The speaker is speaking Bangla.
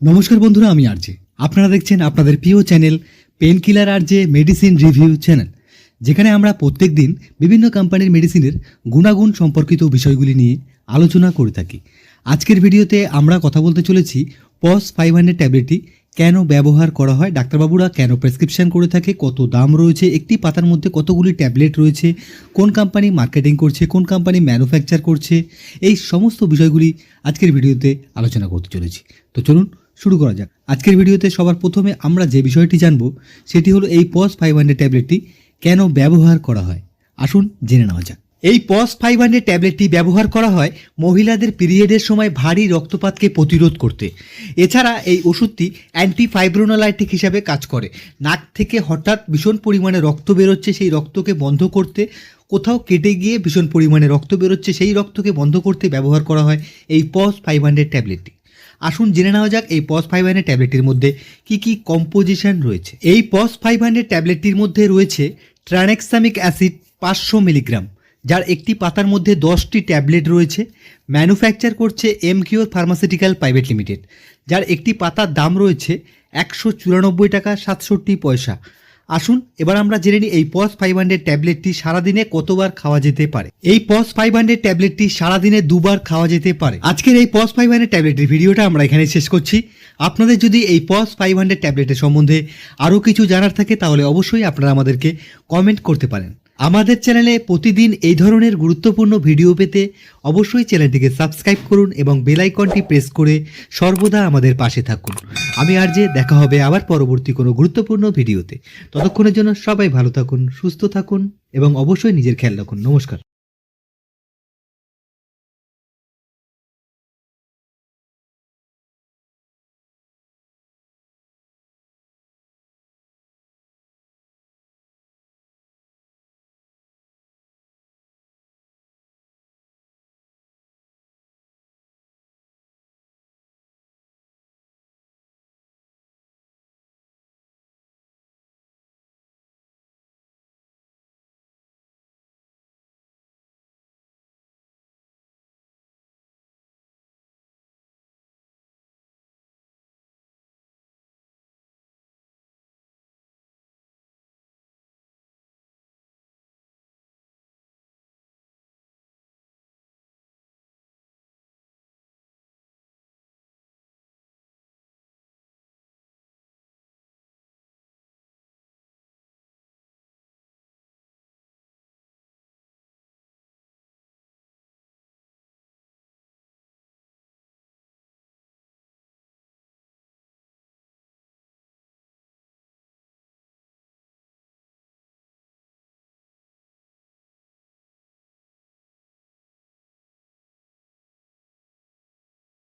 নমস্কার বন্ধুরা, আমি আরজে। আপনারা দেখছেন আপনাদের প্রিয় channel pen killer RJ medicine review channel যেখানে আমরা প্রত্যেক দিন বিভিন্ন কোম্পানির মেডিসিনের গুণাগুণ সম্পর্কিত বিষয়গুলি নিয়ে আলোচনা করে থাকি। আজকের ভিডিওতে আমরা কথা বলতে চলেছি পস ফাইভ হান্ড্রেড ট্যাবলেটটি কেন ব্যবহার করা হয়, ডাক্তারবাবুরা কেন প্রেসক্রিপশন করে থাকে, কত দাম রয়েছে, একটি পাতার মধ্যে কতগুলি ট্যাবলেট রয়েছে, কোন কোম্পানি মার্কেটিং করছে, কোন কোম্পানি ম্যানুফ্যাকচার করছে, এই সমস্ত বিষয়গুলি আজকের ভিডিওতে আলোচনা করতে চলেছি। তো চলুন শুরু করা যাক। আজকের ভিডিওতে সবার প্রথমে আমরা যে বিষয়টি জানব, সেটি হলো এই পস ফাইভ হান্ড্রেড ট্যাবলেটটি কেন ব্যবহার করা হয়। আসুন জেনে নেওয়া যাক। এই পস ফাইভ হান্ড্রেড ট্যাবলেটটি ব্যবহার করা হয় মহিলাদের পিরিয়ডের সময় ভারী রক্তপাতকে প্রতিরোধ করতে। এছাড়া এই ওষুধটি অ্যান্টি ফাইব্রোনোলাইটিক হিসাবে কাজ করে। নাক থেকে হঠাৎ ভীষণ পরিমাণে রক্ত বেরোচ্ছে সেই রক্তকে বন্ধ করতে। কোথাও কেটে গিয়ে ভীষণ পরিমাণে রক্ত বেরোচ্ছে সেই রক্তকে বন্ধ করতে ব্যবহার করা হয় এই পস ফাইভ হান্ড্রেড ট্যাবলেটটি। আসুন জেনে নেওয়া যাক এই পস ফাইভ হান্ড্রেড ট্যাবলেটটির মধ্যে কি কি কম্পোজিশন রয়েছে। এই পস ফাইভ হান্ড্রেড ট্যাবলেটটির মধ্যে রয়েছে ট্রানেক্সামিক অ্যাসিড পাঁচশো মিলিগ্রাম, যার একটি পাতার মধ্যে দশটি ট্যাবলেট রয়েছে। ম্যানুফ্যাকচার করছে M Cure pharmaceutical private limited, যার একটি পাতার দাম রয়েছে একশো চুরানব্বই টাকা সাতষট্টি পয়সা। আসুন, এবার আমরা জেনে নিই এই পস ফাইভ হান্ড্রেড ট্যাবলেটটি সারাদিনে কতবার খাওয়া যেতে পারে। এই পস ফাইভ হান্ড্রেড ট্যাবলেটটি সারাদিনে দুবার খাওয়া যেতে পারে। আজকের এই পস ফাইভ হান্ড্রেড ট্যাবলেটের ভিডিওটা আমরা এখানে শেষ করছি। আপনাদের যদি এই পস ফাইভ হান্ড্রেড ট্যাবলেটের সম্বন্ধে আরও কিছু জানার থাকে, তাহলে অবশ্যই আপনারা আমাদেরকে কমেন্ট করতে পারেন। আমাদের চ্যানেলে প্রতিদিন এই ধরনের গুরুত্বপূর্ণ ভিডিও পেতে অবশ্যই চ্যানেলটিকে সাবস্ক্রাইব করুন এবং বেল আইকনটি প্রেস করে সর্বদা আমাদের পাশে থাকুন। আমি আর যে, দেখা হবে আবার পরবর্তী কোনো গুরুত্বপূর্ণ ভিডিওতে। ততক্ষণের জন্য সবাই ভালো থাকুন, সুস্থ থাকুন এবং অবশ্যই নিজের খেয়াল রাখুন। নমস্কার।